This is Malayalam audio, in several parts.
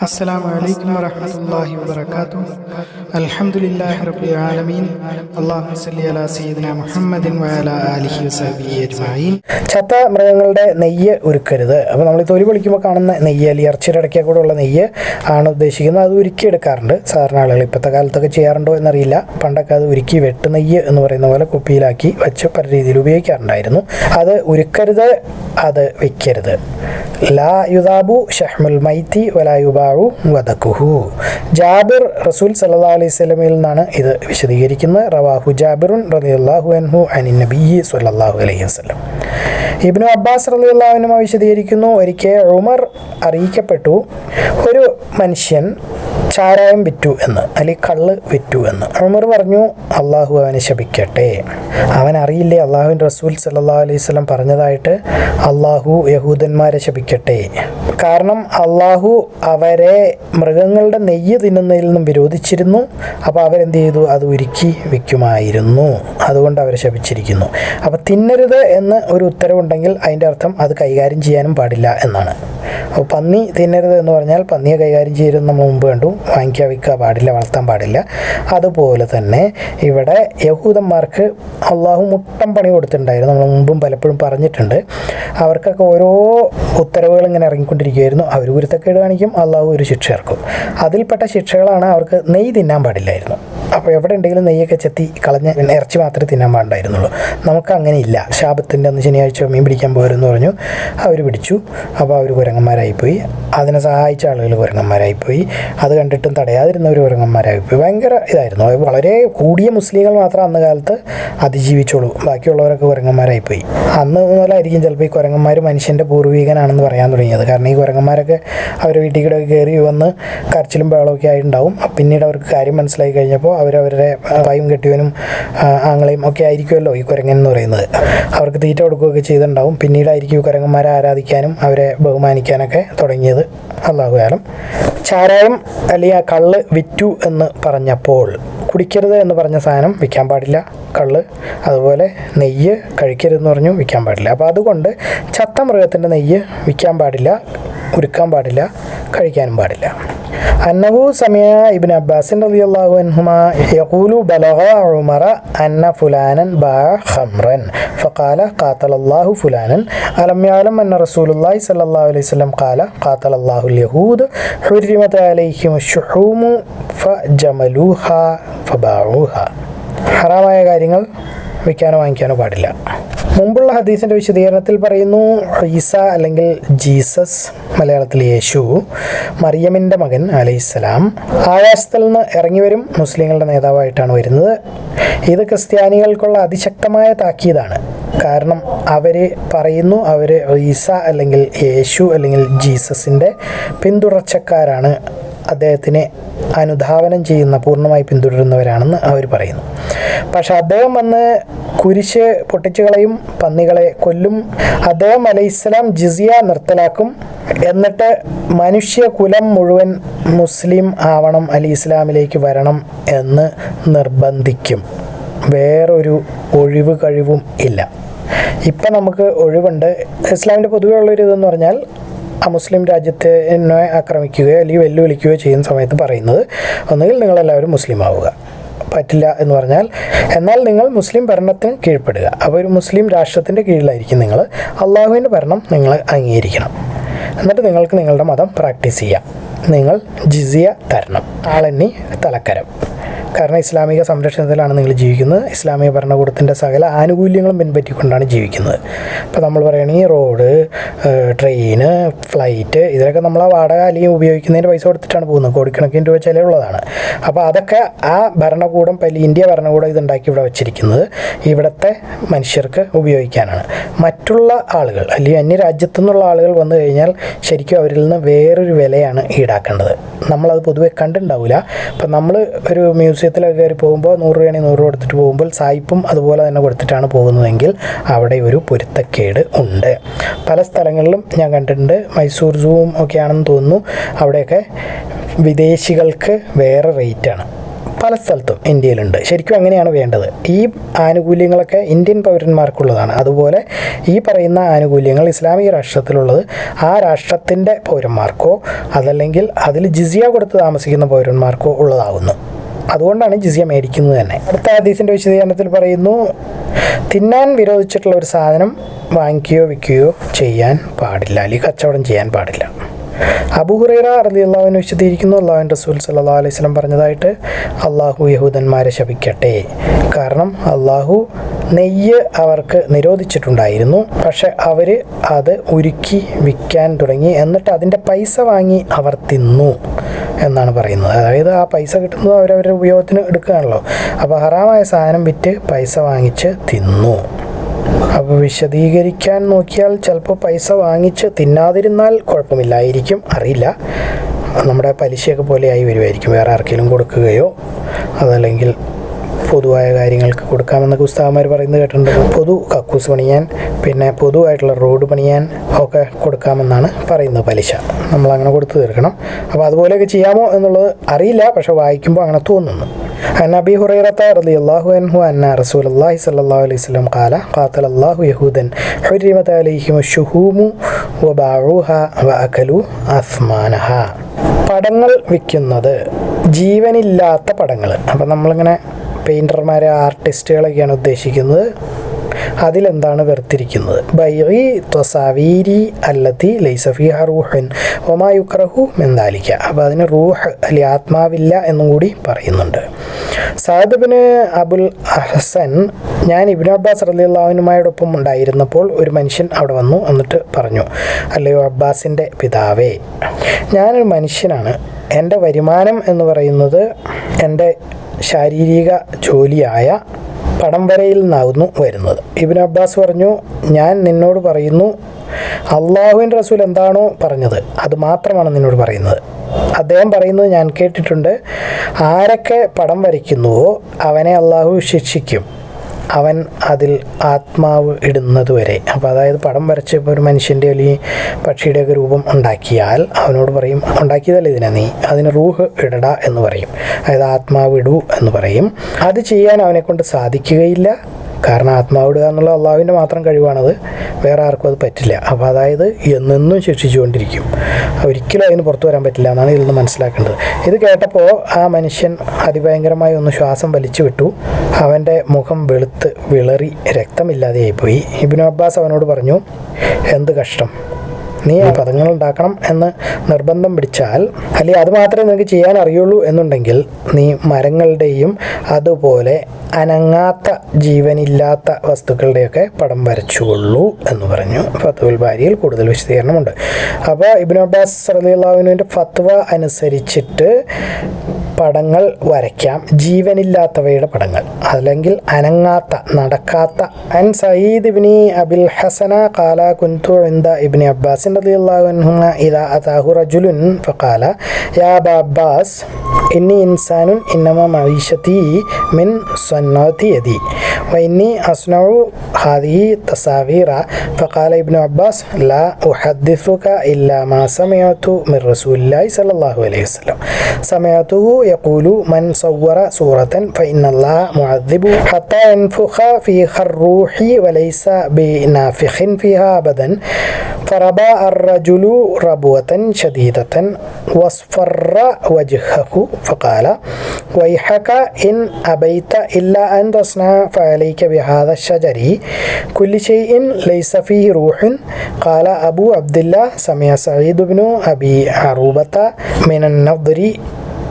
السلام عليكم ورحمة الله وبركاته الحمد لله رب العالمين اللهم صل على سيدنا محمد وعلى آله وصحبه أجمعين ചത്ത മൃഗങ്ങളുടെ നെയ്യ് ഉരുക്കരുത് അപ്പോൾ നമ്മൾ ഈ തൊലി പൊളിക്കുമ്പോൾ കാണുന്ന നെയ്യ് അല്ലെങ്കിൽ ഇറച്ചിയുടെ ഇടയ്ക്ക് കൂടെ ഉള്ള നെയ്യ് ആണ് ഉദ്ദേശിക്കുന്നത് അത് ഉരുക്കി എടുക്കാറുണ്ട് സാധാരണ ആളുകൾ ഇപ്പോഴത്തെ കാലത്തൊക്കെ ചെയ്യാറുണ്ടോ എന്നറിയില്ല പണ്ടൊക്കെ അത് ഉരുക്കി വെട്ട് നെയ്യ് എന്ന് പറയുന്ന പോലെ കുപ്പിയിലാക്കി വെച്ച് പല രീതിയിൽ ഉപയോഗിക്കാറുണ്ടായിരുന്നു അത് ഉരുക്കരുത് അത് വെക്കരുത് ലാ യുദാബു ഷഹ്മുൽ മൈത്തി വലാ യുബാവു വദക്കുഹു. ജാബിർ റസൂൽ സല്ലാ അലൈഹി സ്വലമയിൽ നിന്നാണ് ഇത് വിശദീകരിക്കുന്നത്. റവാഹു ജാബിറുൻ റളിയല്ലാഹു അൻഹു അനി നബി സല്ലാഹു അലൈഹി വസ്ലം ഇബ്നു അബ്ബാസ് റളിയല്ലാഹുവിനുമ വിശദീകരിക്കുന്നു. ഒരിക്കൽ ഉമർ അറിയിക്കപ്പെട്ടു. ഒരു മനുഷ്യൻ ചാരായം വിറ്റു എന്ന് അല്ലെങ്കിൽ കള്ള് വിറ്റു എന്ന്. ഉമർ പറഞ്ഞു അള്ളാഹു അവനെ ശപിക്കട്ടെ. അവൻ അറിയില്ലേ അള്ളാഹുവിൻ റസൂൽ സല്ലാ അലൈഹി സ്വലം പറഞ്ഞതായിട്ട് അള്ളാഹു യഹൂദന്മാരെ ശപിക്കട്ടെ. കാരണം അള്ളാഹു അവരെ മൃഗങ്ങളുടെ നെയ്യ് തിന്നുന്നതിൽ നിന്നും വിരോധിച്ചിരുന്നു. അപ്പോൾ അവരെന്ത് ചെയ്തു? അത് ഉരുക്കി വിൽക്കുമായിരുന്നു അതുകൊണ്ട് അവരെ ശപിച്ചിരിക്കുന്നു. അപ്പോൾ തിന്നരുത് എന്ന് ഒരു ഉത്തരവുണ്ടെങ്കിൽ അതിന്റെ അർത്ഥം അത് കൈകാര്യം ചെയ്യാനും പാടില്ല എന്നാണ്. അപ്പോൾ പന്നി തിന്നരുത് എന്ന് പറഞ്ഞാൽ പന്നിയെ കൈകാര്യം ചെയ്യരുത് നമ്മൾ മുമ്പ് കണ്ടു. വാങ്ങിക്കാൻ വിൽക്കുക പാടില്ല വളർത്താൻ പാടില്ല. അതുപോലെ തന്നെ ഇവിടെ യഹൂദന്മാർക്ക് അള്ളാഹു മുട്ടം പണി കൊടുത്തിട്ടുണ്ടായിരുന്നു. നമ്മൾ മുമ്പും പലപ്പോഴും പറഞ്ഞിട്ടുണ്ട്. അവർക്കൊക്കെ ഓരോ ഉത്തരവുകൾ ഇങ്ങനെ ഇറങ്ങിക്കൊണ്ടിരിക്കുകയായിരുന്നു. അവർ ഗുരുത്തക്കേട് കാണിക്കും അള്ളാഹു ഒരു ശിക്ഷ ഇറക്കും. അതിൽപ്പെട്ട ശിക്ഷകളാണ് അവർക്ക് നെയ്യ് തിന്നാൻ പാടില്ലായിരുന്നു. അപ്പോൾ എവിടെ ഉണ്ടെങ്കിലും നെയ്യൊക്കെ ചെത്തി കളഞ്ഞ് ഇറച്ചി മാത്രമേ തിന്നാൻ പാടുണ്ടായിരുന്നുള്ളൂ. നമുക്ക് അങ്ങനെ ഇല്ല ശാപത്തിന്റെ ഒന്ന് ശനിയാഴ്ച മീൻ പിടിക്കാൻ പോരെന്ന് പറഞ്ഞു. അവർ പിടിച്ചു. അപ്പോൾ അവർ കുരങ്ങന്മാരായിപ്പോയി. അതിനെ സഹായിച്ച ആളുകൾ കുരങ്ങന്മാരായിപ്പോയി. അത് കണ്ടിട്ടും തടയാതിരുന്നവർ കുരങ്ങന്മാരായിപ്പോയി. ഭയങ്കര ഇതായിരുന്നു. വളരെ കൂടിയ മുസ്ലിങ്ങൾ മാത്രം അന്ന് കാലത്ത് അതിജീവിച്ചോളൂ. ബാക്കിയുള്ളവരൊക്കെ കുരങ്ങന്മാരായിപ്പോയി. അന്ന് മുതലായിരിക്കും ചിലപ്പോൾ ഈ കുരങ്ങന്മാർ മനുഷ്യന്റെ പൂർവികനാണെന്ന് പറയാൻ തുടങ്ങിയത്. കാരണം ഈ കുരങ്ങന്മാരൊക്കെ അവരുടെ വീട്ടിൽ കൂടെ കയറി വന്ന് കരച്ചിലും ബഹളമൊക്കെ ആയിട്ടുണ്ടാവും. പിന്നീട് അവർക്ക് കാര്യം മനസ്സിലായി കഴിഞ്ഞപ്പോൾ അവരവരുടെ പായും കെട്ടിയവനും ആങ്ങളെയും ഒക്കെ ആയിരിക്കുമല്ലോ ഈ കുരങ്ങൻ എന്ന് പറയുന്നത്. അവർക്ക് തീറ്റ കൊടുക്കുകയൊക്കെ ചെയ്തിട്ടുണ്ടാവും. പിന്നീടായിരിക്കും ഈ കുരങ്ങന്മാരെ ആരാധിക്കാനും അവരെ ബഹുമാനിക്കാനൊക്കെ തുടങ്ങിയത് അള്ളാഹു കാലം ചാരായം അല്ലെങ്കിൽ കള്ള് വിറ്റു എന്ന് പറഞ്ഞപ്പോൾ കുടിക്കരുത് എന്ന് പറഞ്ഞ സാധനം വിൽക്കാൻ പാടില്ല. കള്ള് അതുപോലെ നെയ്യ് കഴിക്കരുതെന്ന് പറഞ്ഞു വിൽക്കാൻ പാടില്ല. അപ്പോൾ അതുകൊണ്ട് ചത്ത മൃഗത്തിന്റെ നെയ്യ് വിൽക്കാൻ പാടില്ല. കുരുക്കാൻ പാടില്ല കഴിക്കാനും പാടില്ല. അന്നഹു സമയ ഇബിൻ അബ്ബാസിൻ റലി അള്ളാഹു ബലഹുമറ യഖൂലു അന്ന ഫുലാനൻ ബാ ഖംറൻ. ഫഖാല ഖാത്തല അള്ളാഹു ഫുലാനൻ. അലം യാലം അന്ന റസൂലുള്ളാഹി സ്വല്ലല്ലാഹു അലൈഹി വസല്ലം ഖാല കാത്തൽ അള്ളാഹു യഹൂദ് ഹുരിമത ഫ ഷുഹൂമു ഫജമലൂഹ ഫബാഊഹ. ഹറാമായ കാര്യങ്ങൾ വിൽക്കാനോ വാങ്ങിക്കാനോ പാടില്ല. മുമ്പുള്ള ഹദീസിന്റെ വിശദീകരണത്തിൽ പറയുന്നു ഈസ അല്ലെങ്കിൽ ജീസസ് മലയാളത്തിൽ യേശു മറിയമിന്റെ മകൻ അലൈഹിസ്സലാം ആകാശത്തിൽ നിന്ന് ഇറങ്ങി വരും മുസ്ലിങ്ങളുടെ നേതാവായിട്ടാണ് വരുന്നത്. ഇത് ക്രിസ്ത്യാനികൾക്കുള്ള അതിശക്തമായ താക്കീതാണ്. കാരണം അവർ പറയുന്നു അവർ ഈസ അല്ലെങ്കിൽ യേശു അല്ലെങ്കിൽ ജീസസിന്റെ പിന്തുടർച്ചക്കാരാണ്. അദ്ദേഹത്തിനെ അനുധാവനം ചെയ്യുന്ന പൂർണമായി പിന്തുടരുന്നവരാണെന്ന് അവർ പറയുന്നു. പക്ഷെ അദ്ദേഹം വന്ന് കുരിശ് പൊട്ടിച്ചുകളെയും പന്നികളെ കൊല്ലും. അദ്ദേഹം അലൈഹിസ്സലാം ജിസിയ നിർത്തലാക്കും. എന്നിട്ട് മനുഷ്യ കുലം മുഴുവൻ മുസ്ലിം ആവണം അലി ഇസ്ലാമിലേക്ക് വരണം എന്ന് നിർബന്ധിക്കും. വേറൊരു ഒഴിവ് കഴിവും ഇല്ല. ഇപ്പം നമുക്ക് ഒഴിവുണ്ട്. ഇസ്ലാമിന്റെ പൊതുവെ ഉള്ളൊരു ഇതെന്ന് പറഞ്ഞാൽ അമുസ്ലിം രാജ്യത്തെ എന്നെ ആക്രമിക്കുകയോ അല്ലെങ്കിൽ വെല്ലുവിളിക്കുകയോ ചെയ്യുന്ന സമയത്ത് പറയുന്നത് ഒന്നുകിൽ നിങ്ങളെല്ലാവരും മുസ്ലിം ആവുക പറ്റില്ല എന്ന് പറഞ്ഞാൽ എന്നാൽ നിങ്ങൾ മുസ്ലിം ഭരണത്തിന് കീഴ്പ്പെടുക. അപ്പോൾ ഒരു മുസ്ലിം രാഷ്ട്രത്തിന്റെ കീഴിലായിരിക്കും നിങ്ങൾ അള്ളാഹുവിന്റെ ഭരണം നിങ്ങൾ അംഗീകരിക്കണം. എന്നിട്ട് നിങ്ങൾക്ക് നിങ്ങളുടെ മതം പ്രാക്ടീസ് ചെയ്യാം. നിങ്ങൾ ജിസിയ തരണം. ആളെണ്ണി തലക്കരം. കാരണം ഇസ്ലാമിക സംരക്ഷണത്തിലാണ് നിങ്ങൾ ജീവിക്കുന്നത്. ഇസ്ലാമിക ഭരണകൂടത്തിന്റെ സകല ആനുകൂല്യങ്ങളും പിൻപറ്റിക്കൊണ്ടാണ് ജീവിക്കുന്നത്. ഇപ്പോൾ നമ്മൾ പറയുകയാണെങ്കിൽ റോഡ് ട്രെയിന് ഫ്ലൈറ്റ് ഇതിലൊക്കെ നമ്മൾ ആ വാടക അല്ലെങ്കിൽ ഉപയോഗിക്കുന്നതിന് പൈസ കൊടുത്തിട്ടാണ് പോകുന്നത്. കോടിക്കണക്കിന് രൂപ ചിലവുള്ളതാണ് അപ്പോൾ അതൊക്കെ ആ ഭരണകൂടം പല ഇന്ത്യ ഭരണകൂടം ഇതുണ്ടാക്കി ഇവിടെ വെച്ചിരിക്കുന്നത് ഇവിടുത്തെ മനുഷ്യർക്ക് ഉപയോഗിക്കാനാണ്. മറ്റുള്ള ആളുകൾ അല്ലെങ്കിൽ അന്യ രാജ്യത്തു നിന്നുള്ള ആളുകൾ വന്നു കഴിഞ്ഞാൽ ശരിക്കും അവരിൽ നിന്ന് വേറൊരു വിലയാണ് ഈടാക്കേണ്ടത്. നമ്മളത് പൊതുവെ കണ്ടിട്ടുണ്ടാവില്ല. അപ്പം നമ്മൾ ഒരു മ്യൂസിയത്തിലൊക്കെ കയറി പോകുമ്പോൾ നൂറ് രൂപയാണെങ്കിൽ നൂറ് രൂപ കൊടുത്തിട്ട് പോകുമ്പോൾ സായിപ്പും അതുപോലെ തന്നെ കൊടുത്തിട്ടാണ് പോകുന്നതെങ്കിൽ അവിടെ ഒരു പൊരുത്തക്കേട് ഉണ്ട്. പല സ്ഥലങ്ങളിലും ഞാൻ കണ്ടിട്ടുണ്ട്. മൈസൂർ സൂവും ഒക്കെ ആണെന്ന് തോന്നുന്നു. അവിടെയൊക്കെ വിദേശികൾക്ക് വേറെ റേറ്റാണ് പല സ്ഥലത്തും ഇന്ത്യയിലുണ്ട്. ശരിക്കും അങ്ങനെയാണ് വേണ്ടത്. ഈ ആനുകൂല്യങ്ങളൊക്കെ ഇന്ത്യൻ പൗരന്മാർക്കുള്ളതാണ്. അതുപോലെ ഈ പറയുന്ന ആനുകൂല്യങ്ങൾ ഇസ്ലാമിക രാഷ്ട്രത്തിലുള്ളത് ആ രാഷ്ട്രത്തിന്റെ പൗരന്മാർക്കോ അതല്ലെങ്കിൽ അതിൽ ജിസിയ കൊടുത്ത് താമസിക്കുന്ന പൗരന്മാർക്കോ ഉള്ളതാകുന്നു അതുകൊണ്ടാണ് ജിസിയ മേടിക്കുന്നത് തന്നെ. അടുത്ത ഹദീസിന്റെ വിശദീകരണത്തിൽ പറയുന്നു തിന്നാൻ വിരോധിച്ചിട്ടുള്ള ഒരു സാധനം വാങ്ങിക്കുകയോ വിൽക്കുകയോ ചെയ്യാൻ പാടില്ല. അല്ലെങ്കിൽ കച്ചവടം ചെയ്യാൻ പാടില്ല. അബുഹുറൈറ അറബി അള്ളാഹുവിനെ വിശദീകരിക്കുന്നു അള്ളാഹുൻ റസൂൽ സല്ലാ അലൈഹി സ്വലം പറഞ്ഞതായിട്ട് അള്ളാഹു യഹൂദന്മാരെ ശപിക്കട്ടെ. കാരണം അള്ളാഹു നെയ്യ് അവർക്ക് നിരോധിച്ചിട്ടുണ്ടായിരുന്നു. പക്ഷെ അവർ അത് ഉരുക്കി വിൽക്കാൻ തുടങ്ങി. എന്നിട്ട് അതിന്റെ പൈസ വാങ്ങി അവർ തിന്നു. എന്നാണ് പറയുന്നത്. അതായത് ആ പൈസ കിട്ടുന്നത് അവരവരുടെ ഉപയോഗത്തിന് എടുക്കുകയാണല്ലോ. അപ്പോൾ ഹറാമായ സാധനം വിറ്റ് പൈസ വാങ്ങിച്ച് തിന്നു. അപ്പോൾ വിശദീകരിക്കാൻ നോക്കിയാൽ ചിലപ്പോൾ പൈസ വാങ്ങിച്ച് തിന്നാതിരുന്നാൽ കുഴപ്പമില്ലായിരിക്കും. അറിയില്ല. നമ്മുടെ പലിശയൊക്കെ പോലെയായി വരുമായിരിക്കും. വേറെ ആർക്കെങ്കിലും കൊടുക്കുകയോ അതല്ലെങ്കിൽ പൊതുവായ കാര്യങ്ങൾക്ക് കൊടുക്കാമെന്നൊക്കെ ഉസ്താവന്മാർ പറയുന്നത് കേട്ടിട്ടുണ്ട് പൊതു കക്കൂസ് പണിയാൻ പിന്നെ പൊതുവായിട്ടുള്ള റോഡ് പണിയാൻ ഒക്കെ കൊടുക്കാമെന്നാണ് പറയുന്നത് പലിശ നമ്മൾ അങ്ങനെ കൊടുത്തു തീർക്കണം അപ്പോൾ അതുപോലെയൊക്കെ ചെയ്യാമോ എന്നുള്ളത് അറിയില്ല പക്ഷെ വായിക്കുമ്പോൾ അങ്ങനെ തോന്നുന്നു عن أبي هريرة رضي الله عنه أن رسول الله صلى الله عليه وسلم قال قاتل الله يهودا حرمت عليهم الشهوم وباعوها وأكلوا أثمانها പടങ്ങൾ വിൽക്കുന്നത് ജീവനില്ലാത്ത പടങ്ങൾ അപ്പം നമ്മളിങ്ങനെ പെയിന്റർമാരെ ആർട്ടിസ്റ്റുകളൊക്കെയാണ് ഉദ്ദേശിക്കുന്നത്. അതിലെന്താണ് വെറുത്തിരിക്കുന്നത്? ബൈറി ത്വസാവീരി അല്ലത്തി ലൈസഫിഹ റൂഹൻ ഒമായുക്രഹു മെന്താലിക്ക അപ്പോൾ അതിന് റൂഹ് അല്ലെ ആത്മാവില്ല എന്നും കൂടി പറയുന്നുണ്ട്. സാദബിന് അബുൽ അഹസൻ ഞാൻ ഇബിൻ അബ്ബാസ് റലിയുള്ളവനുമായോടൊപ്പം ഉണ്ടായിരുന്നപ്പോൾ ഒരു മനുഷ്യൻ അവിടെ വന്നു എന്നിട്ട് പറഞ്ഞു അല്ലയോ അബ്ബാസിന്റെ പിതാവേ ഞാനൊരു മനുഷ്യനാണ്. എന്റെ വരുമാനം എന്ന് പറയുന്നത് എന്റെ ശാരീരിക ജോലിയായ പടം വരയിൽ നിന്നാകുന്നു വരുന്നത്. ഇബിൻ അബ്ബാസ് പറഞ്ഞു ഞാൻ നിന്നോട് പറയുന്നു അള്ളാഹുവിൻ റസൂൽ എന്താണോ പറഞ്ഞത് അത് മാത്രമാണ് നിന്നോട് പറയുന്നത്. അദ്ദേഹം പറയുന്നത് ഞാൻ കേട്ടിട്ടുണ്ട് ആരൊക്കെ പടം വരയ്ക്കുന്നുവോ അവനെ അള്ളാഹു ശിക്ഷിക്കും. അവൻ അതിൽ ആത്മാവ് ഇടുന്നത് വരെ അപ്പോൾ അതായത് പടം വരച്ച് ഇപ്പോൾ ഒരു മനുഷ്യന്റെ അല്ലെങ്കിൽ പക്ഷിയുടെയൊക്കെ രൂപം ഉണ്ടാക്കിയാൽ അവനോട് പറയും ഉണ്ടാക്കിയതല്ല ഇതിനെ നീ? അതിന് റൂഹ് ഇടട എന്ന് പറയും. അതായത് ആത്മാവ് ഇടൂ എന്ന് പറയും. അത് ചെയ്യാൻ അവനെക്കൊണ്ട് സാധിക്കുകയില്ല. കാരണം ആത്മാവിടുക എന്നുള്ള അള്ളാഹുവിന്റെ മാത്രം കഴിവാണത്. വേറെ ആർക്കും അത് പറ്റില്ല. അപ്പോൾ അതായത് എന്നെന്നും ശിക്ഷിച്ചുകൊണ്ടിരിക്കും. ഒരിക്കലും അതിന് പുറത്തു വരാൻ പറ്റില്ല എന്നാണ് ഇതിൽ നിന്ന് മനസ്സിലാക്കേണ്ടത്. ഇത് കേട്ടപ്പോൾ ആ മനുഷ്യൻ അതിഭയങ്കരമായി ഒന്ന് ശ്വാസം വലിച്ചു വിട്ടു. അവന്റെ മുഖം വെളുത്ത് വിളറി രക്തമില്ലാതെയായിപ്പോയി. ഇബിനു അബ്ബാസ് അവനോട് പറഞ്ഞു എന്ത് കഷ്ടം? നീ ആ പദങ്ങൾ ഉണ്ടാക്കണം എന്ന് നിർബന്ധം പിടിച്ചാൽ അല്ലെങ്കിൽ അത് മാത്രമേ നിനക്ക് ചെയ്യാൻ അറിയുള്ളൂ എന്നുണ്ടെങ്കിൽ നീ മരങ്ങളുടെയും അതുപോലെ അനങ്ങാത്ത ജീവനില്ലാത്ത വസ്തുക്കളുടെയൊക്കെ പടം വരച്ചുകൊള്ളൂ എന്ന് പറഞ്ഞു. ഫത്തുൽ ബാരിയിൽ കൂടുതൽ വിശദീകരണമുണ്ട്. അപ്പോൾ ഇബിൻ അബ്ബാസ് റലിയുള്ളാഹുവിന്റെ ഫത്വ അനുസരിച്ചിട്ട് പടങ്ങൾ വരയ്ക്കാം. ജീവനില്ലാത്തവയുടെ പടങ്ങൾ. അല്ലെങ്കിൽ അനങ്ങാത്ത നടക്കാത്ത. അൻ സയ്യിദ് ഇബ്നി അബിൽ ഹസന കാല കുൻതു ഇന്ത ഇബ്നി അബ്ബാസ് റളിയല്ലാഹുൻഹുമ ഇദാ അതാഹു റജുലുൻ ഫഖാല യാ അബ്ബാസ് ഇന്നി ഇൻസാനുൻ ഇന്നമ മഈഷതി മിൻ സന്നതി യദി വഇന്നി അസ്നഉ തസാവീറ ഫഖാല ഇബ്നു അബ്ബാസ് ലാ ഉഹദ്ദിസുക ഇല്ലാ മാ സമിഅതു മിൻ റസൂലില്ലാഹി സ്വല്ലല്ലാഹു അലൈഹി വസല്ലം. സമിഅതുഹു يقول من صور صورة فإن الله معذب حتى ينفخ فيها الروح وليس بنافخ فيها أبدا. فربى الرجل ربوة شديدة واصفر وجهه فقال ويحك إن أبيت إلا أن تصنع فعليك بهذا الشجر. كل شيء ليس فيه روح. قال أبو عبد الله سمع سعيد بن أبي عروبة من النضر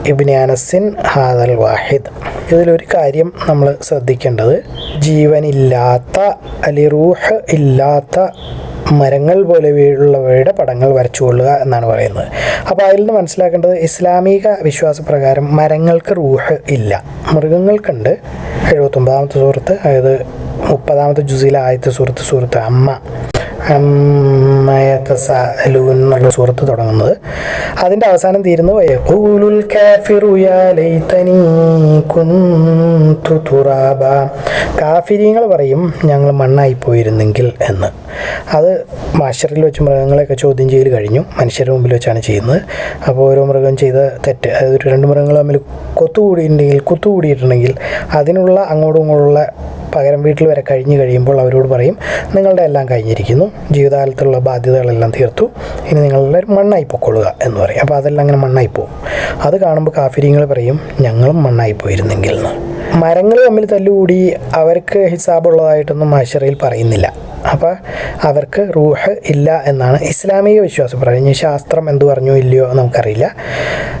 ഇബിനി അനസിൻ ഹാദൽ വാഹിദ്. ഇതിലൊരു കാര്യം നമ്മൾ ശ്രദ്ധിക്കേണ്ടത് ജീവനില്ലാത്ത അലിറൂഹ് റൂഹ് ഇല്ലാത്ത മരങ്ങൾ പോലെ ഉള്ളവയുടെ പടങ്ങൾ വരച്ചു കൊള്ളുക എന്നാണ് പറയുന്നത്. അപ്പോൾ അതിൽ നിന്ന് മനസ്സിലാക്കേണ്ടത് ഇസ്ലാമിക വിശ്വാസപ്രകാരം മരങ്ങൾക്ക് റൂഹ് ഇല്ല. മൃഗങ്ങൾക്കുണ്ട്. എഴുപത്തൊമ്പതാമത്തെ സുഹൃത്ത് അതായത് മുപ്പതാമത്തെ ജുസിലെ ആദ്യത്തെ സുഹൃത്ത് സുഹൃത്ത് അമ്മ. എന്നുള്ള സൂറത്ത് തുടങ്ങുന്നത്. അതിന്റെ അവസാനം തീരുന്നു വയഖൂലുൽ കാഫിറു കുന്തു തുറാബ. കാഫിരിങ്ങൾ പറയും ഞങ്ങൾ മണ്ണായി പോയിരുന്നെങ്കിൽ എന്ന്. അത് മാഷറിൽ വെച്ച് മൃഗങ്ങളെയൊക്കെ ചോദ്യം ചെയ്യൽ കഴിഞ്ഞു. മനുഷ്യരുടെ മുമ്പിൽ വെച്ചാണ് ചെയ്യുന്നത്. അപ്പോൾ ഓരോ മൃഗം ചെയ്ത തെറ്റ് അതായത് രണ്ട് മൃഗങ്ങൾ തമ്മിൽ കൊത്തുകൂടിയിട്ടുണ്ടെങ്കിൽ കുത്തുകൂടിയിട്ടുണ്ടെങ്കിൽ അതിനുള്ള അങ്ങോട്ടും ഇങ്ങോട്ടുള്ള പകരം വീട്ടിൽ വരെ കഴിഞ്ഞ് കഴിയുമ്പോൾ അവരോട് പറയും നിങ്ങളുടെ എല്ലാം കഴിഞ്ഞിരിക്കുന്നു ജീവിതകാലത്തുള്ള ബാധ്യതകളെല്ലാം തീർത്തു ഇനി നിങ്ങളുടെ മണ്ണായി പൊക്കൊള്ളുക എന്ന് പറയും. അപ്പോൾ അതെല്ലാം അങ്ങനെ മണ്ണായി പോകും. അത് കാണുമ്പോൾ കാഫിരിങ്ങൾ പറയും ഞങ്ങളും മണ്ണായി പോയിരുന്നെങ്കിൽ എന്ന്. മരങ്ങൾ തമ്മിൽ തല്ലുകൂടി അവർക്ക് ഹിസാബുള്ളതായിട്ടൊന്നും മാഷറയിൽ പറയുന്നില്ല. അപ്പോൾ അവർക്ക് റൂഹ് ഇല്ല എന്നാണ് ഇസ്ലാമിക വിശ്വാസം പറയുന്നത് ശാസ്ത്രം എന്ത് പറഞ്ഞു ഇല്ലയോ നമുക്കറിയില്ല.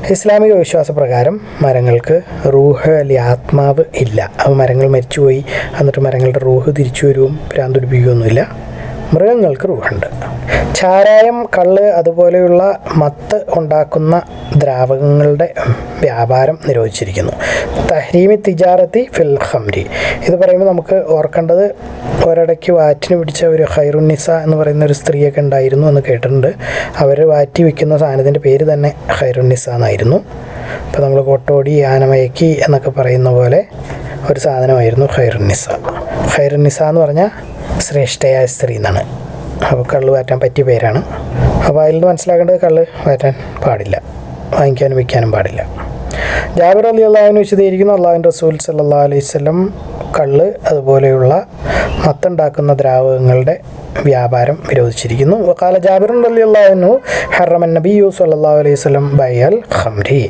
ഇസ്ലാമിക വിശ്വാസപ്രകാരം മരങ്ങൾക്ക് റൂഹ് അല്ലെങ്കിൽ ആത്മാവ് ഇല്ല. അപ്പോൾ മരങ്ങൾ മരിച്ചുപോയി. എന്നിട്ട് മരങ്ങളുടെ റൂഹ് തിരിച്ചു വരുവും ഭ്രാന്തുടിപ്പിക്കുകയൊന്നുമില്ല മൃഗങ്ങൾക്ക് റൂഹുണ്ട് ചാരായം കള്ള് അതുപോലെയുള്ള മത്ത് ഉണ്ടാക്കുന്ന ദ്രാവകങ്ങളുടെ വ്യാപാരം നിരോധിച്ചിരിക്കുന്നു. തഹ്രീമി തിജാറത്തി ഫിൽ ഹംരി ഇത് പറയുമ്പോൾ നമുക്ക് ഓർക്കേണ്ടത് ഒരിടയ്ക്ക് വാറ്റിന് പിടിച്ച ഒരു ഹൈറുന്നിസ എന്ന് പറയുന്ന ഒരു സ്ത്രീയൊക്കെ ഉണ്ടായിരുന്നു എന്ന് കേട്ടിട്ടുണ്ട്. അവർ വാറ്റി വിൽക്കുന്ന സാധനത്തിന്റെ പേര് തന്നെ ഹൈറുന്നിസ എന്നായിരുന്നു. അപ്പോൾ നമ്മൾ കൊട്ടോടി ആനമയക്കി എന്നൊക്കെ പറയുന്ന പോലെ ഒരു സാധനമായിരുന്നു ഹൈറുന്നിസ ഹൈറുന്നിസ എന്ന് പറഞ്ഞാൽ ശ്രേഷ്ഠയായ സ്ത്രീ എന്നാണ്. അപ്പോൾ കള്ള് വാറ്റാൻ പറ്റിയ പേരാണ്. അപ്പോൾ അതിൽ നിന്ന് മനസ്സിലാക്കേണ്ടത് കള്ള് വാറ്റാൻ പാടില്ല. വാങ്ങിക്കാനും വിൽക്കാനും പാടില്ല. ജാബിർ അലി അള്ളാഹുവിന് വിശദീകരിക്കുന്നു. അള്ളാഹുവിൻ റസൂൽ സല്ലാ അലൈഹി സ്വലം കള്ള് അതുപോലെയുള്ള മത്തുണ്ടാക്കുന്ന ദ്രാവകങ്ങളുടെ വ്യാപാരം വിരോധിച്ചിരിക്കുന്നു. വക്കാല ജാബിർ അലി അള്ളാഹുനു ഹറമൻ നബിയു സല്ലാ അലൈഹി സ്വലം ബയൽ ഹംരി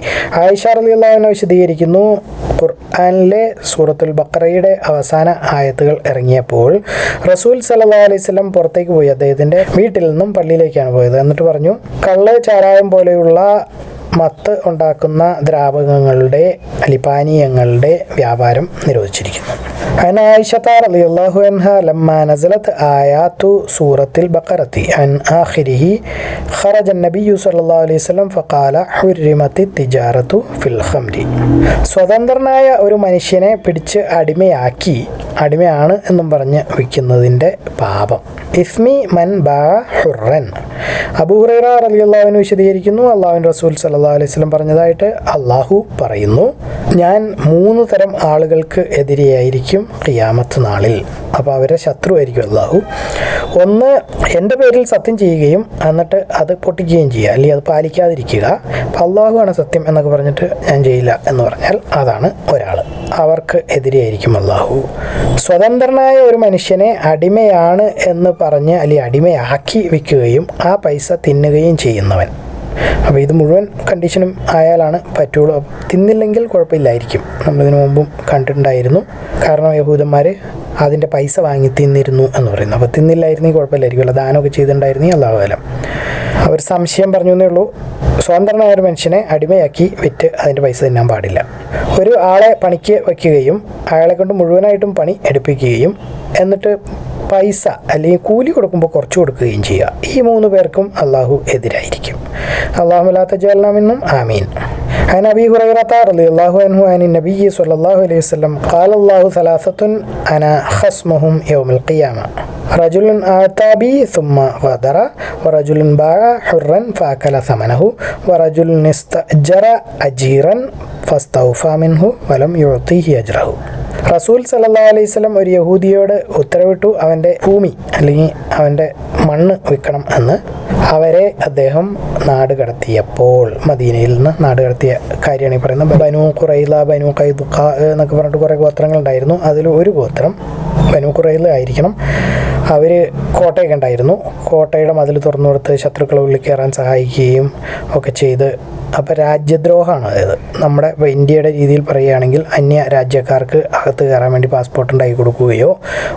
ആയിഷ അലി അള്ളാഹുവിനെ വിശദീകരിക്കുന്നു ഖുർആാനിലെ സൂറത്തുൽ ബക്കറയുടെ അവസാന ആയത്തുകൾ ഇറങ്ങിയപ്പോൾ റസൂൽ സല്ലാ അലൈഹി സ്വലം പുറത്തേക്ക് പോയി. അദ്ദേഹത്തിന്റെ വീട്ടിൽ നിന്നും പള്ളിയിലേക്കാണ് പോയത്. എന്നിട്ട് പറഞ്ഞു കള്ള് ചാരായം പോലെയുള്ള മത്ത് ഉണ്ടാക്കുന്ന ദ്രാവകങ്ങളുടെ അലിപാനീയങ്ങളുടെ വ്യാപാരം നിരോധിച്ചിരിക്കുന്നു. عن عائشة رضي الله عنها لما نزلت آيات سورة البقرة عن آخره خرج النبي صلى الله عليه وسلم فقال حرمت التجارة في الخمر സ്വതന്ത്രനായ ഒരു മനുഷ്യനെ പിടിച്ച് അടിമയാക്കി അടിമയാണ് എന്നും പറഞ്ഞ് വിൽക്കുന്നതിൻ്റെ പാപം ഇസ്മി മൻ ബാ ഹുറൻ അബൂഹുറൈറ റളിയല്ലാഹുവിന് വിശദീകരിക്കുന്നു അള്ളാഹുവിൻ റസൂൽ സല്ലല്ലാഹു അലൈഹി വസല്ലം പറഞ്ഞതായിട്ട് അള്ളാഹു പറയുന്നു ഞാൻ മൂന്ന് തരം ആളുകൾക്ക് എതിരെയായിരിക്കും ഖിയാമത്ത് നാളിൽ. അപ്പോൾ അവരെ ശത്രുവായിരിക്കും അള്ളാഹു ഒന്ന് എന്റെ പേരിൽ സത്യം ചെയ്യുകയും എന്നിട്ട് അത് പൊട്ടിക്കുകയും ചെയ്യുക അല്ലെങ്കിൽ അത് പാലിക്കാതിരിക്കുക. അപ്പോൾ അള്ളാഹുവാണ് സത്യം എന്നൊക്കെ പറഞ്ഞിട്ട് ഞാൻ ചെയ്യില്ല എന്ന് പറഞ്ഞാൽ അതാണ് ഒരാൾ. അവർക്ക് എതിരെയായിരിക്കും അള്ളാഹു സ്വതന്ത്രനായ ഒരു മനുഷ്യനെ അടിമയാണ് എന്ന് പറഞ്ഞ് അല്ലെങ്കിൽ അടിമയാക്കി വിൽക്കുകയും ആ പൈസ തിന്നുകയും ചെയ്യുന്നവൻ. അപ്പോൾ ഇത് മുഴുവൻ കണ്ടീഷനും ആയാലാണ് പറ്റുള്ളൂ. തിന്നില്ലെങ്കിൽ കുഴപ്പമില്ലായിരിക്കും. നമ്മളിതിനു മുമ്പും കണ്ടിട്ടുണ്ടായിരുന്നു. കാരണം യഹൂദന്മാർ അതിന്റെ പൈസ വാങ്ങി തിന്നിരുന്നു എന്ന് പറയുന്നു. അപ്പോൾ തിന്നില്ലായിരുന്നെങ്കിൽ കുഴപ്പമില്ലായിരിക്കുമല്ലോ ദാനമൊക്കെ ചെയ്തിട്ടുണ്ടായിരുന്നെങ്കിൽ അള്ളാഹുലം അവർ സംശയം പറഞ്ഞു എന്നേ ഉള്ളൂ. സ്വതന്ത്രനായ ഒരു മനുഷ്യനെ അടിമയാക്കി വിറ്റ് അതിന്റെ പൈസ തിന്നാൻ പാടില്ല. ഒരു ആളെ പണിക്ക് വയ്ക്കുകയും അയാളെ കൊണ്ട് മുഴുവനായിട്ടും പണി എടുപ്പിക്കുകയും എന്നിട്ട് പൈസ അല്ലെങ്കിൽ കൂലി കൊടുക്കുമ്പോൾ കുറച്ച് കൊടുക്കുകയും ചെയ്യുക ഈ മൂന്ന് പേർക്കും അള്ളാഹു എതിരായിരിക്കും അള്ളാഹുലാത്ത ജാലനാമെന്നും ആമീൻ عن أبي هريرة رضي الله عنه عن النبي صلى الله عليه وسلم قال الله ثلاثة أنا خصمهم يوم القيامة رجل آتى بي ثم غادر ورجل باع حرا فأكل ثمنه ورجل استأجر أجيرا فاستوفى منه ولم يعطيه أجره റസൂൽ സല്ലാ സ്വലം ഒരു യഹൂദിയോട് ഉത്തരവിട്ടു അവന്റെ ഭൂമി അല്ലെങ്കിൽ അവന്റെ മണ്ണ് വിൽക്കണം എന്ന്. അവരെ അദ്ദേഹം നാട് കടത്തിയപ്പോൾ മദീനയിൽ നിന്ന് നാട് കടത്തിയ കാര്യമാണ് ഈ പറയുന്നത്. ബനു ഖുറൈല ബനു കൈദുഖ എന്നൊക്കെ പറഞ്ഞിട്ട് കുറേ ഗോത്രങ്ങളുണ്ടായിരുന്നു. അതിൽ ഒരു ഗോത്രം ബനു ഖുറൈല ആയിരിക്കണം. അവർ കോട്ടയൊക്കെ ഉണ്ടായിരുന്നു. കോട്ടയുടെ മതിൽ തുറന്നു കൊടുത്ത് ശത്രുക്കളെ ഉള്ളിൽ കയറാൻ സഹായിക്കുകയും ഒക്കെ ചെയ്ത്. അപ്പോൾ രാജ്യദ്രോഹമാണ് അതായത്. നമ്മുടെ ഇന്ത്യയുടെ രീതിയിൽ പറയുകയാണെങ്കിൽ അന്യ രാജ്യക്കാർക്ക് അകത്ത് കയറാൻ വേണ്ടി പാസ്പോർട്ട് ഉണ്ടാക്കി കൊടുക്കുകയോ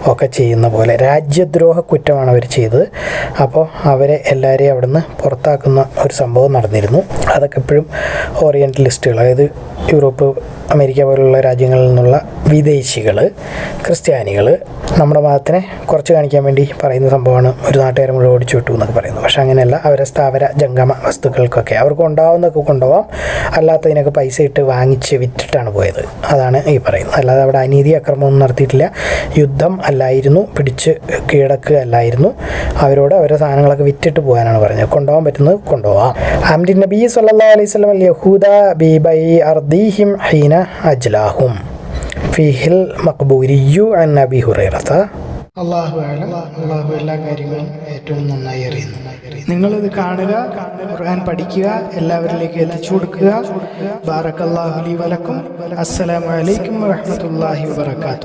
ഒക്കെ ചെയ്യുന്ന പോലെ രാജ്യദ്രോഹ കുറ്റമാണ് അവർ ചെയ്തത്. അപ്പോൾ അവരെ എല്ലാവരെയും അവിടുന്ന് പുറത്താക്കുന്ന ഒരു സംഭവം നടന്നിരുന്നു. അതൊക്കെ എപ്പോഴും ഓറിയന്റലിസ്റ്റുകൾ അതായത് യൂറോപ്പ് അമേരിക്ക പോലുള്ള രാജ്യങ്ങളിൽ നിന്നുള്ള വിദേശികൾ ക്രിസ്ത്യാനികൾ നമ്മുടെ മതത്തിനെ കുറച്ച് കാണിക്കാൻ വേണ്ടി പറയുന്ന സംഭവമാണ്. ഒരു നാട്ടുകാരെ മുഴുവൻ ഓടിച്ചു വിട്ടു എന്നൊക്കെ പറയുന്നത് പക്ഷെ അങ്ങനെയല്ല. അവരെ സ്ഥാവര ജംഗമ വസ്തുക്കൾക്കൊക്കെ അവർക്ക് ഉണ്ടാവുന്നൊക്കെ കൊണ്ടുപോകാം അല്ലാത്തതിനൊക്കെ പൈസ ഇട്ട് വാങ്ങിച്ച് വിറ്റിട്ടാണ് പോയത്. അതാണ് ഈ പറയുന്നത്. അല്ലാതെ അവിടെ അനീതി അക്രമമൊന്നും നടത്തിയിട്ടില്ല. യുദ്ധം അല്ലായിരുന്നു. പിടിച്ച് കീഴടക്കുക അല്ലായിരുന്നു. അവരോട് അവരുടെ സാധനങ്ങളൊക്കെ വിറ്റിട്ട് പോകാനാണ് പറഞ്ഞത്. കൊണ്ടുപോകാൻ പറ്റുന്നത് കൊണ്ടുപോകാം അംരി നബി സല്ലാ അലൈഹി സ്വലം യഹൂദ ബി ബൈ അർദീഹിം ഹീന അജ്ലാഹും. ഫിഹിൽ മക്ബൂരിയു അൻ നബി ഹുറൈറത്ത. അള്ളാഹു അള്ളാഹു എല്ലാ കാര്യങ്ങളും ഏറ്റവും നന്നായി അറിയുന്നു. നിങ്ങളിത് കാണുക ഖുർആൻ പഠിക്കുക എല്ലാവരിലേക്ക് എത്തിച്ചു കൊടുക്കുക. ബാറക്കല്ലാഹു ലി വലക്കും. അസ്സലാമു അലൈക്കും വറഹ്മത്തുള്ളാഹി വബറകാതുഹു.